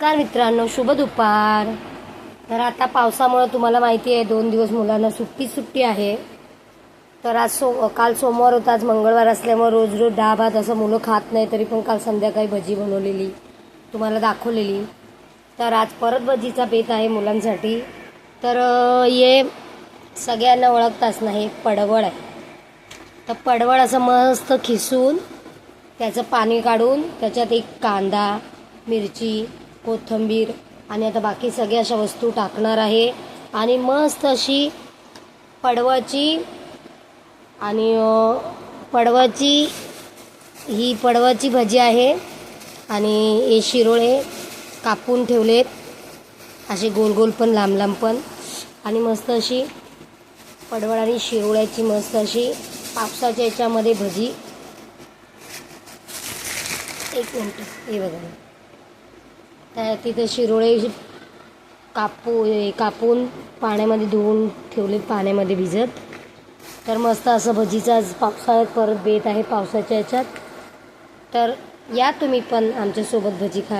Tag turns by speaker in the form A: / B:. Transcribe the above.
A: नमस्कार मित्रांनो शुभ दुपार. तर आता पावसामुळं तुम्हाला माहिती आहे दोन दिवस मुलांना सुट्टी सुट्टी आहे. तर आज सो काल सोमवार होता आज मंगळवार असल्यामुळे रोज रोज डाळ भात असं मुलं खात नाही तरी पण काल संध्याकाळी भजी बनवलेली तुम्हाला दाखवलेली. तर आज परत भजीचा बेत आहे मुलांसाठी. तर हे सगळ्यांना ओळखताच नाही पडवळ आहे. तर पडवळ असं मस्त खिसून त्याचं पाणी काढून त्याच्यात एक कांदा मिरची कोथिंबीर आणि आता बाकी सगळ्या अशा वस्तू टाकणार आहे. आणि मस्त अशी पडवाची आणि पडवाची ही पडवाची भजी आहे. आणि हे शिरोळे कापून ठेवलेत. असे गोल गोल पण लांब लांब पण. आणि मस्त अशी पडवळ आणि शिरोळ्याची मस्त अशी पावसाच्या याच्यामध्ये भजी. एक मिनटं हे बघा. त्या तिथे शिरोळे कापू कापून पाण्यामध्ये धुवून ठेवले पाण्यामध्ये भिजत. तर मस्त असं भजीचा आज पावसाळ्यात परत बेत आहे पावसाच्या याच्यात. तर या तुम्ही पण आमच्यासोबत भजी खा